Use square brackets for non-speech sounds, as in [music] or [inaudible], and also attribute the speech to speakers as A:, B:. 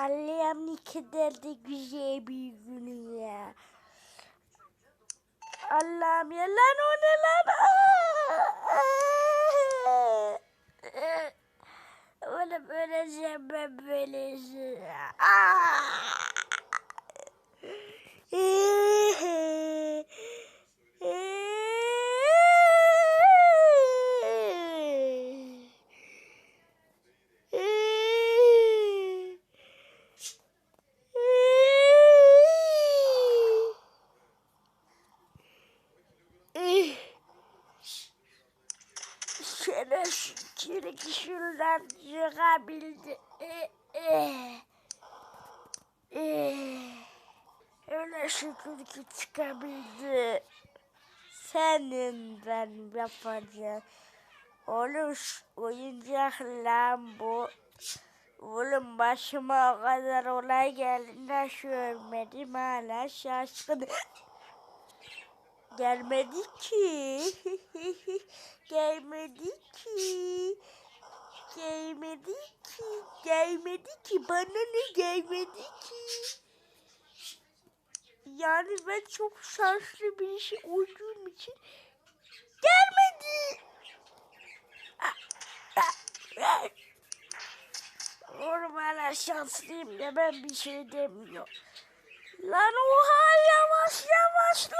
A: Allah'ım ne kadar da güzel bir gün ya. Allah'ım ya lan o ne lan? Aa! Oğlum öleceğim ben böylesi. Şöyle şükür ki şuradan çıkabildi. Eh, eh. Eh. Öyle şükür ki çıkabildi. Senin ben yapacağım. Oğlum şu oyuncak lan bu. Oğlum başıma o kadar olay geldi. Nasıl ölmedim hala şaşkın. Gelmedi ki. [laughs] Gelmedi ki. Gelmedi ki. Gelmedi ki. Bana ne gelmedi ki. Yani ben çok şanslı bir şey olduğum için gelmedi. Hala şanslıyım ya ben bir şey demiyorum. Lan oha yavaş yavaş.